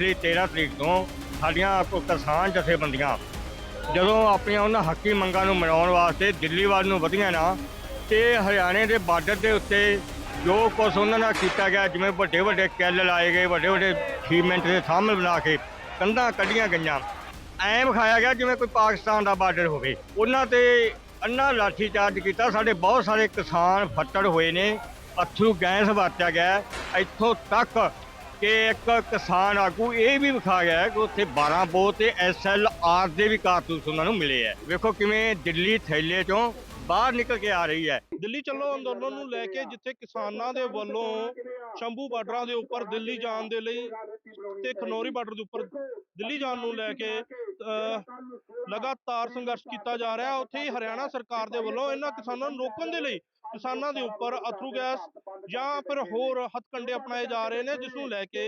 ਪਿਛਲੀ 13 ਤਰੀਕ ਤੋਂ ਸਾਡੀਆਂ ਕੋ ਕਿਸਾਨ ਜਥੇਬੰਦੀਆਂ ਜਦੋਂ ਆਪਣੀਆਂ ਉਹਨਾਂ ਹੱਕੀ ਮੰਗਾਂ ਨੂੰ ਮਨਾਉਣ ਵਾਸਤੇ ਦਿੱਲੀ ਵੱਲ ਨੂੰ ਵਧੀਆਂ ਨਾ, ਤੇ ਹਰਿਆਣੇ ਦੇ ਬਾਰਡਰ ਦੇ ਉੱਤੇ ਜੋ ਕੁਛ ਉਹਨਾਂ ਨਾਲ ਕੀਤਾ ਗਿਆ, ਜਿਵੇਂ ਵੱਡੇ ਵੱਡੇ ਕੈਲ ਲਾਏ ਗਏ, ਵੱਡੇ ਵੱਡੇ ਸੀਮੈਂਟ ਦੇ ਥੰਮ ਬਣਾ ਕੇ ਕੰਧਾਂ ਕੱਢੀਆਂ ਗਈਆਂ। ਐਂ ਵਿਖਾਇਆ ਗਿਆ ਜਿਵੇਂ ਕੋਈ ਪਾਕਿਸਤਾਨ ਦਾ ਬਾਰਡਰ ਹੋਵੇ। ਉਹਨਾਂ ਤੇ ਅੰਨਾ ਲਾਠੀ ਚਾਰਜ ਕੀਤਾ। ਸਾਡੇ ਬਹੁਤ ਸਾਰੇ ਕਿਸਾਨ ਫੱਟੜ ਹੋਏ ਨੇ। ਅਥਰੂ ਗੈਸ ਵਰਤਿਆ ਗਿਆ। ਇੱਥੋਂ ਤੱਕ ਕਿ ਇੱਕ ਕਿਸਾਨ ਆਗੂ ਇਹ ਵੀ ਵਿਖਾ ਗਿਆ ਕਿ ਉੱਥੇ 12 ਬੋ ਤੇ ਐਸਐਲਆਰ ਦੇ ਵੀ ਕਾਰਤੂਸ ਉਹਨਾਂ ਨੂੰ ਮਿਲੇ ਹੈ। ਵੇਖੋ ਕਿਵੇਂ ਦਿੱਲੀ ਥੈਲੇ ਚੋਂ ਬਾਹਰ ਨਿਕਲ ਕੇ ਆ ਰਹੀ ਹੈ। ਦਿੱਲੀ ਚੱਲੋ ਅੰਦੋਲਨ ਨੂੰ ਲੈ ਕੇ ਜਿੱਥੇ ਕਿਸਾਨਾਂ ਦੇ ਵੱਲੋਂ ਸ਼ੰਭੂ ਬਾਰਡਰਾਂ ਦੇ ਉੱਪਰ ਦਿੱਲੀ ਜਾਣ ਦੇ ਲਈ ਤੇ ਖਨੌਰੀ ਬਾਰਡਰ ਦੇ ਉੱਪਰ ਦਿੱਲੀ ਜਾਣ ਨੂੰ ਲੈ ਕੇ ਅਹ, ਲਗਾਤਾਰ ਸੰਘਰਸ਼ ਕੀਤਾ ਜਾ ਰਿਹਾ। ਉੱਥੇ ਹਰਿਆਣਾ ਸਰਕਾਰ ਦੇ ਵੱਲੋਂ ਇਹਨਾਂ ਕਿਸਾਨਾਂ ਨੂੰ ਰੋਕਣ ਦੇ ਲਈ ਕਿਸਾਨਾਂ ਦੇ ਉੱਪਰ ਅਥਰੂ ਗੈਸ ਜਾਂ ਫਿਰ ਹੋਰ ਹੱਥਕੰਡੇ ਅਪਣਾਏ ਜਾ ਰਹੇ ਨੇ ਜਿਸ ਨੂੰ ਲੈ ਕੇ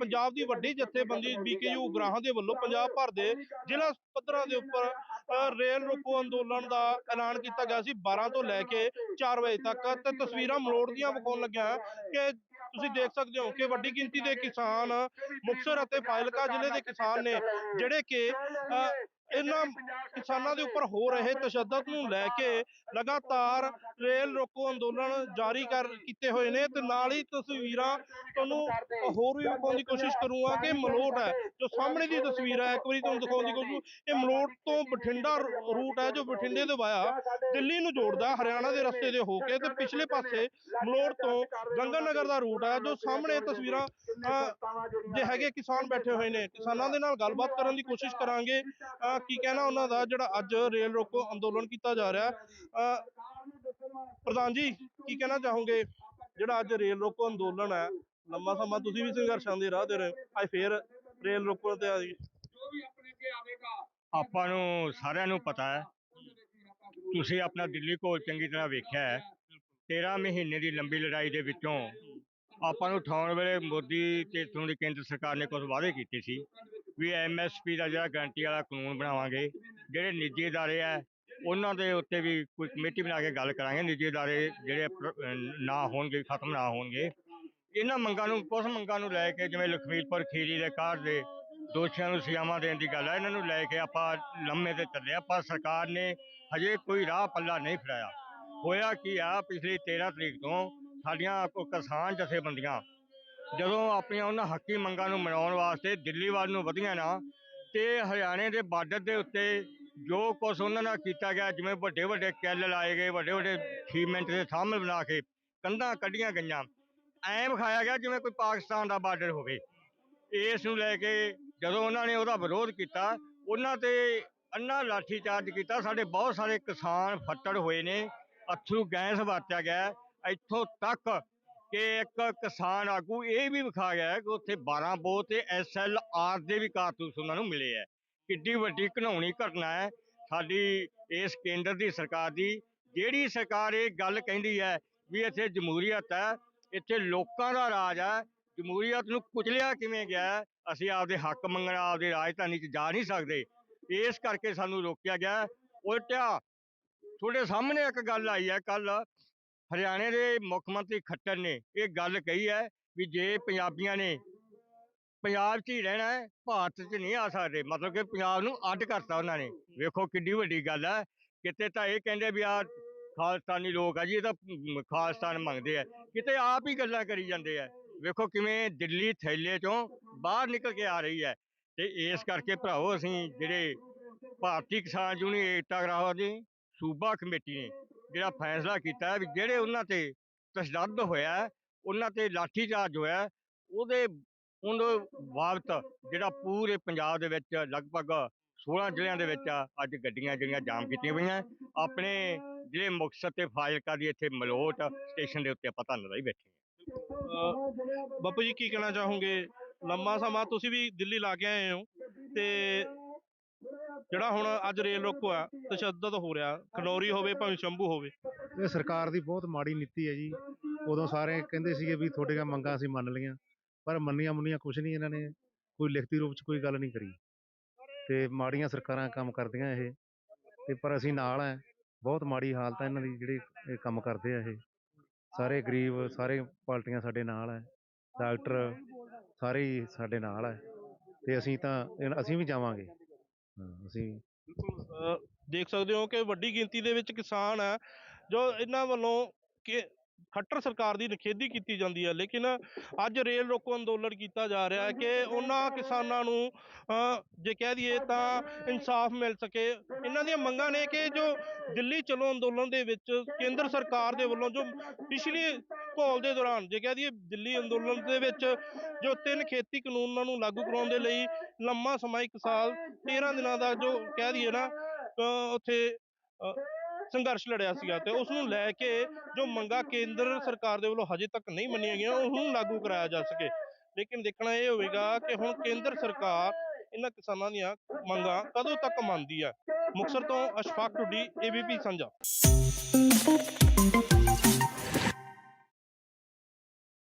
ਪੰਜਾਬ ਦੀ ਵੱਡੀ ਜਥੇਬੰਦੀ ਬੀਕੇਯੂ ਉਗਰਾਹਾਂ ਦੇ ਵੱਲੋਂ ਪੰਜਾਬ ਭਰ ਦੇ ਜ਼ਿਲ੍ਹਾ ਪੱਧਰਾਂ ਦੇ ਉੱਪਰ ਰੇਲ ਰੋਕੋ ਅੰਦੋਲਨ ਦਾ ਐਲਾਨ ਕੀਤਾ ਗਿਆ ਸੀ। 12 ਤੋਂ ਲੈ ਕੇ 4 ਵਜੇ ਤੱਕ ਤੇ ਤਸਵੀਰਾਂ ਮਲੋੜ ਦੀਆਂ ਵਿਖਾਉਣ ਲੱਗਿਆ ਕਿ ਤੁਸੀਂ ਦੇਖ ਸਕਦੇ ਹੋ ਕਿ ਵੱਡੀ ਗਿਣਤੀ ਦੇ ਕਿਸਾਨ ਮੁਕਤਸਰ ਅਤੇ ਫਾਜ਼ਿਲਕਾ ਜ਼ਿਲ੍ਹੇ ਦੇ ਕਿਸਾਨ ਨੇ, ਜਿਹੜੇ ਕਿ ਇਹਨਾਂ ਕਿਸਾਨਾਂ ਦੇ ਉੱਪਰ ਹੋ ਰਹੇ ਤਸ਼ੱਦਦ ਨੂੰ ਲੈ ਕੇ ਲਗਾਤਾਰ ਰੇਲ ਰੋਕੋ ਅੰਦੋਲਨ ਜਾਰੀ ਕਰ ਕੀਤੇ ਹੋਏ ਨੇ ਤੇ ਨਾਲ ਹੀ ਤਸਵੀਰਾਂ ਤੁਹਾਨੂੰ ਹੋਰ ਵੀ ਦਿਖਾਉਣ ਦੀ ਕੋਸ਼ਿਸ਼ ਕਰੂੰਗਾ ਕਿ ਮਲੋਟ ਹੈ, ਜੋ ਸਾਹਮਣੇ ਦੀ ਤਸਵੀਰ ਹੈ, ਇੱਕ ਵਾਰੀ ਤੁਹਾਨੂੰ ਦਿਖਾਉਣ ਦੀ ਕੋਸ਼ਿਸ਼ ਇਹ ਮਲੋਟ ਤੋਂ ਬਠਿੰਡਾ ਰੂਟ ਹੈ, ਜੋ ਬਠਿੰਡੇ ਤੋਂ ਵਾਇਆ ਦਿੱਲੀ ਨੂੰ ਜੋੜਦਾ, ਹਰਿਆਣਾ ਦੇ ਰਸਤੇ ਦੇ ਹੋ ਕੇ ਤੇ ਪਿਛਲੇ ਪਾਸੇ ਮਲੋਟ ਤੋਂ ਗੰਗਾਨਗਰ ਦਾ ਰੂਟ ਹੈ, ਜੋ ਸਾਹਮਣੇ ਤਸਵੀਰਾਂ ਜੇ ਹੈਗੇ ਕਿਸਾਨ ਬੈਠੇ ਹੋਏ ਨੇ। ਕਿਸਾਨਾਂ ਦੇ ਨਾਲ ਗੱਲਬਾਤ ਕਰਨ ਦੀ ਕੋਸ਼ਿਸ਼ ਕਰਾਂਗੇ। ਕੀ ਕਹਿਣਾ ਉਹਨਾਂ ਦਾ ਜਿਹੜਾ ਅੱਜ ਰੇਲ ਰੋਕੋ ਅੰਦੋਲਨ ਕੀਤਾ ਜਾ ਰਿਹਾ ਪ੍ਰਧਾਨ ਜੀ ਕੀ ਕਹਿਣਾ ਚਾਹੋਗੇ? ਜਿਹੜਾ ਅੱਜ ਰੇਲ ਰੋਕੋ ਅੰਦੋਲਨ ਹੈ ਲੰਮਾ ਸਮਾਂ ਤੁਸੀਂ ਵੀ ਸੰਘਰਸ਼ਾਂ ਦੇ ਰਾਹ ਤੇ ਰਹੇ ਅੱਜ ਫੇਰ ਰੇਲ ਰੋਕੋ ਤੇ ਆ ਗਈ। ਆਪਾਂ ਨੂੰ ਸਾਰਿਆਂ ਨੂੰ ਪਤਾ ਹੈ ਤੁਸੀਂ ਆਪਣਾ ਦਿੱਲੀ ਕੋਲ ਚੰਗੀ ਤਰ੍ਹਾਂ ਵੇਖਿਆ ਹੈ 13 ਮਹੀਨੇ ਦੀ ਲੰਬੀ ਲੜਾਈ ਦੇ ਵਿੱਚੋਂ ਆਪਾਂ ਨੂੰ ਉਠਾਉਣ ਵੇਲੇ ਮੋਦੀ ਤੇ ਇੱਥੋਂ ਦੀ ਕੇਂਦਰ ਸਰਕਾਰ ਨੇ ਕੁਝ ਵਾਅਦੇ ਕੀਤੇ ਸੀ। ਵੀ ਐਮਐਸਪੀ ਦਾ ਜਿਹੜਾ ਗਾਰੰਟੀ ਵਾਲਾ ਕਾਨੂੰਨ ਬਣਾਵਾਂਗੇ, ਜਿਹੜੇ ਨਿੱਜੀ ਅਦਾਰੇ ਆ, ਉਹਨਾਂ ਦੇ ਉੱਤੇ ਵੀ ਕੋਈ ਕਮੇਟੀ ਬਣਾ ਕੇ ਗੱਲ ਕਰਾਂਗੇ, ਨਿੱਜੀ ਅਦਾਰੇ ਜਿਹੜੇ ਪ੍ਰ- ਨਾ ਹੋਣਗੇ, ਖਤਮ ਨਾ ਹੋਣਗੇ। ਇਹਨਾਂ ਮੰਗਾਂ ਨੂੰ ਕੁਝ ਮੰਗਾਂ ਨੂੰ ਲੈ ਕੇ, ਜਿਵੇਂ ਲਖਮੀਰਪੁਰ ਖੀਰੀ ਦੇ ਕਾਰਡ ਦੇ ਦੋਸ਼ੀਆਂ ਨੂੰ ਸਜ਼ਾਵਾਂ ਦੇਣ ਦੀ ਗੱਲ ਹੈ ਇਹਨਾਂ ਨੂੰ ਲੈ ਕੇ ਆਪਾਂ ਲੰਮੇ ਤੇ ਚੱਲਿਆ ਪਰ ਸਰਕਾਰ ਨੇ ਹਜੇ ਕੋਈ ਰਾਹ ਪੱਲਾ ਨਹੀਂ ਫੜਾਇਆ। ਹੋਇਆ ਕੀ ਆ, ਪਿਛਲੀ 13 ਤਰੀਕ ਤੋਂ ਸਾਡੀਆਂ ਕੋ ਕਿਸਾਨ ਜਥੇਬੰਦੀਆਂ ਜਦੋਂ ਆਪਣੀਆਂ ਉਹਨਾਂ ਹੱਕੀ ਮੰਗਾਂ ਨੂੰ ਮਨਾਉਣ ਵਾਸਤੇ ਦਿੱਲੀ ਵੱਲ ਨੂੰ ਵਧੀਆਂ ਨਾ, ਤੇ ਹਰਿਆਣੇ ਦੇ ਬਾਰਡਰ ਦੇ ਉੱਤੇ ਜੋ ਕੁਛ ਉਹਨਾਂ ਨਾਲ ਕੀਤਾ ਗਿਆ, ਜਿਵੇਂ ਵੱਡੇ ਵੱਡੇ ਕਿੱਲ ਲਾਏ ਗਏ, ਵੱਡੇ ਵੱਡੇ ਸੀਮੈਂਟ ਦੇ ਥੰਮ ਬਣਾ ਕੇ ਕੰਧਾਂ ਕੱਢੀਆਂ ਗਈਆਂ। ਐਂ ਵਿਖਾਇਆ ਗਿਆ ਜਿਵੇਂ ਕੋਈ ਪਾਕਿਸਤਾਨ ਦਾ ਬਾਰਡਰ ਹੋਵੇ। ਇਸ ਨੂੰ ਲੈ ਕੇ ਜਦੋਂ ਉਹਨਾਂ ਨੇ ਉਹਦਾ ਵਿਰੋਧ ਕੀਤਾ, ਉਹਨਾਂ ਤੇ ਅੰਨਾ ਲਾਠੀਚਾਰਜ ਕੀਤਾ। ਸਾਡੇ ਬਹੁਤ ਸਾਰੇ ਕਿਸਾਨ ਫੱਟੜ ਹੋਏ ਨੇ, ਅਥਰੂ ਗੈਸ ਵਰਤਿਆ ਗਿਆ। ਇੱਥੋਂ ਤੱਕ ਕਿ ਇੱਕ ਕਿਸਾਨ ਆਗੂ ਇਹ ਵੀ ਵਿਖਾ ਗਿਆ ਕਿ ਉੱਥੇ 12 ਬੋ ਤੇ ਐਸਐਲਆਰ ਦੇ ਵੀ ਕਾਰਤੂਸ ਉਹਨਾਂ ਨੂੰ ਮਿਲੇ ਹੈ। ਕਿੱਡੀ ਵੱਡੀ ਘਿਨਾਉਣੀ ਘਟਨਾ ਹੈ ਸਾਡੀ ਇਸ ਕੇਂਦਰ ਦੀ ਸਰਕਾਰ ਦੀ। ਜਿਹੜੀ ਸਰਕਾਰ ਇਹ ਗੱਲ ਕਹਿੰਦੀ ਹੈ ਵੀ ਇੱਥੇ ਜਮਹੂਰੀਅਤ ਹੈ, ਇੱਥੇ ਲੋਕਾਂ ਦਾ ਰਾਜ ਹੈ, ਜਮਹੂਰੀਅਤ ਨੂੰ ਕੁਚਲਿਆ ਕਿਵੇਂ ਗਿਆ ਅਸੀਂ ਆਪਦੇ ਹੱਕ ਮੰਗਣ, ਆਪਦੀ ਰਾਜਧਾਨੀ 'ਚ ਜਾ ਨਹੀਂ ਸਕਦੇ। ਇਸ ਕਰਕੇ ਸਾਨੂੰ ਰੋਕਿਆ ਗਿਆ। ਹੈ। ਉਲਟਿਆ ਤੁਹਾਡੇ ਸਾਹਮਣੇ ਇੱਕ ਗੱਲ ਆਈ ਹੈ ਕੱਲ ਹਰਿਆਣੇ ਦੇ ਮੁੱਖ ਮੰਤਰੀ ਖੱਟਰ ਨੇ ਇਹ ਗੱਲ ਕਹੀ ਹੈ ਵੀ ਜੇ ਪੰਜਾਬੀਆਂ ਨੇ ਪੰਜਾਬ 'ਚ ਹੀ ਰਹਿਣਾ ਹੈ ਭਾਰਤ 'ਚ ਨਹੀਂ ਆ ਸਕਦੇ ਮਤਲਬ ਕਿ ਪੰਜਾਬ ਨੂੰ ਅੱਡ ਕਰਤਾ ਉਹਨਾਂ ਨੇ। ਵੇਖੋ ਕਿੱਡੀ ਵੱਡੀ ਗੱਲ ਹੈ ਕਿਤੇ ਤਾਂ ਇਹ ਕਹਿੰਦੇ ਵੀ ਆ ਖਾਲਸਤਾਨੀ ਲੋਕ ਆ ਜੀ ਇਹ ਤਾਂ ਮ, ਖਾਲਿਸਤਾਨ ਮੰਗਦੇ ਆ ਕਿਤੇ ਆਪ ਹੀ ਗੱਲਾਂ ਕਰੀ ਜਾਂਦੇ ਆ। ਵੇਖੋ ਕਿਵੇਂ ਦਿੱਲੀ ਥੈਲੇ ਚੋਂ ਬਾਹਰ ਨਿਕਲ ਕੇ ਆ ਰਹੀ ਹੈ ਤੇ ਇਸ ਕਰਕੇ ਭਰਾਓ ਅਸੀਂ ਜਿਹੜੇ ਭਾਰਤੀ ਕਿਸਾਨ ਯੂਨੀਅਨ ਏਕਤਾ ਗਰਾਹਾਂ ਦੀ ਸੂਬਾ ਕਮੇਟੀ ਨੇ ਜਿਹੜਾ ਫੈਸਲਾ ਕੀਤਾ ਹੈ ਵੀ ਜਿਹੜੇ ਉਹਨਾਂ ਤੇ ਤਸ਼ੱਦਦ ਹੋਇਆ ਉਹਨਾਂ ਤੇ ਲਾਠੀਚਾਰਜ ਹੋਇਆ ਉਹਦੇ ਉਹਦੇ ਬਾਬਤ ਜਿਹੜਾ ਪੂਰੇ ਪੰਜਾਬ ਦੇ ਵਿੱਚ ਲਗਭਗ 16 ਜ਼ਿਲ੍ਹਿਆਂ ਦੇ ਵਿੱਚ ਅੱਜ ਗੱਡੀਆਂ ਜਿਹੜੀਆਂ ਜਾਮ ਕੀਤੀਆਂ ਪਈਆਂ ਆਪਣੇ ਜ਼ਿਲ੍ਹੇ ਮੁਕਤਸਰ ਤੇ ਫਾਜ਼ਿਲਕਾ ਦੀ ਇੱਥੇ ਮਲੋਟ ਸਟੇਸ਼ਨ ਦੇ ਉੱਤੇ ਆਪਾਂ ਧੰਨਵਾਦ ਹੀ ਬੈਠੇ ਹਾਂ। ਬਾਪੂ ਜੀ ਕੀ ਕਹਿਣਾ ਚਾਹੋਗੇ ਲੰਮਾ ਸਮਾਂ ਤੁਸੀਂ ਵੀ ਦਿੱਲੀ ਲਾ ਕੇ ਆਏ ਹੋ ਤੇ ਜਿਹੜਾ ਹੁਣ ਅੱਜ ਰੇਲ ਰੋਕੋ ਆ, ਤਸ਼ੱਦਦ ਹੋ ਰਿਹਾ ਖਨੌਰੀ ਹੋਵੇ ਭਾਵੇਂ ਸ਼ੰਭੂ ਹੋਵੇ। ਇਹ ਸਰਕਾਰ ਦੀ ਬਹੁਤ ਮਾੜੀ ਨੀਤੀ ਹੈ ਜੀ। ਉਦੋਂ ਸਾਰੇ ਕਹਿੰਦੇ ਸੀਗੇ ਵੀ ਤੁਹਾਡੀਆਂ ਮੰਗਾਂ ਅਸੀਂ ਮੰਨ ਲਈਆਂ, ਪਰ ਮੰਨੀਆਂ ਮੁੰਨੀਆਂ ਕੁਛ ਨਹੀਂ ਇਹਨਾਂ ਨੇ, ਕੋਈ ਲਿਖਤੀ ਰੂਪ 'ਚ ਕੋਈ ਗੱਲ ਨਹੀਂ ਕਰੀ। ਤੇ ਮਾੜੀਆਂ ਸਰਕਾਰਾਂ ਕੰਮ ਕਰਦੀਆਂ ਇਹ, ਤੇ ਪਰ ਅਸੀਂ ਨਾਲ ਹੈ ਬਹੁਤ ਮਾੜੀ ਹਾਲਤ ਹੈ ਇਹਨਾਂ ਦੀ ਜਿਹੜੇ ਇਹ ਕੰਮ ਕਰਦੇ ਆ ਇਹ। ਸਾਰੇ ਗਰੀਬ, ਸਾਰੇ ਪਾਰਟੀਆਂ ਸਾਡੇ ਨਾਲ ਹੈ ਡਾਕਟਰ ਸਾਰੇ ਹੀ ਸਾਡੇ ਨਾਲ ਹੈ ਤੇ ਅਸੀਂ ਤਾਂ, ਅਸੀਂ ਵੀ ਜਾਵਾਂਗੇ। ਹਾਂ ਅਸੀਂ ਅ, ਦੇਖ ਸਕਦੇ ਹੋ ਕਿ ਵੱਡੀ ਗਿਣਤੀ ਦੇ ਵਿੱਚ ਕਿਸਾਨ ਹੈ ਜੋ ਇਹਨਾਂ ਵੱਲੋਂ ਕਿ ਖੱਟਰ ਸਰਕਾਰ ਦੀ ਨਿਖੇਧੀ ਕੀਤੀ ਜਾਂਦੀ ਹੈ ਲੇਕਿਨ ਅੱਜ ਰੇਲ ਰੋਕੋ ਅੰਦੋਲਨ ਕੀਤਾ ਜਾ ਰਿਹਾ ਹੈ ਕਿ ਉਹਨਾਂ ਕਿਸਾਨਾਂ ਨੂੰ ਅ, ਜੇ ਕਹਿ ਦਈਏ ਤਾਂ ਇਨਸਾਫ ਮਿਲ ਸਕੇ। ਇਹਨਾਂ ਦੀਆਂ ਮੰਗਾਂ ਨੇ ਕਿ ਜੋ ਦਿੱਲੀ ਚਲੋ ਅੰਦੋਲਨ ਦੇ ਵਿੱਚ ਕੇਂਦਰ ਸਰਕਾਰ ਦੇ ਵੱਲੋਂ ਜੋ ਪਿਛਲੀ ਘੋਲ ਦੇ ਦੌਰਾਨ, ਜੇ ਕਹਿ ਦਈਏ ਦਿੱਲੀ ਅੰਦੋਲਨ ਦੇ ਵਿੱਚ ਜੋ ਤਿੰਨ ਖੇਤੀ ਕਾਨੂੰਨਾਂ ਨੂੰ ਲਾਗੂ ਕਰਾਉਣ ਦੇ ਲਈ ਲੰਮਾ ਸਮਾਂ, ਇੱਕ ਸਾਲ 13 ਦਿਨਾਂ ਦਾ ਜੋ ਕਹਿ ਦਈਏ ਨਾ ਉੱਥੇ ਸੰਘਰਸ਼ ਲੜਿਆ ਸੀਗਾ ਤੇ ਉਸ ਨੂੰ ਲੈ ਕੇ ਜੋ ਮੰਗਾਂ ਕੇਂਦਰ ਸਰਕਾਰ ਦੇ ਵੱਲੋਂ ਹਜੇ ਤੱਕ ਨਹੀਂ ਮੰਨੀਆਂ ਗਈਆਂ ਉਸ ਨੂੰ ਲਾਗੂ ਕਰਾਇਆ ਜਾ ਸਕੇ। ਲੇਕਿਨ ਦੇਖਣਾ ਇਹ ਹੋਵੇਗਾ ਕਿ ਹੁਣ ਕੇਂਦਰ ਸਰਕਾਰ ਇਹਨਾਂ ਕਿਸਾਨਾਂ ਦੀਆਂ ਮੰਗਾਂ ਕਦੋਂ ਤੱਕ ਮੰਨਦੀ ਹੈ ਮੁਕਤਸਰ ਤੋਂ ਅਸ਼ਫਾਕ ਟੁੱਡੀ ਏਬੀਪੀ ਸਾਂਝਾ।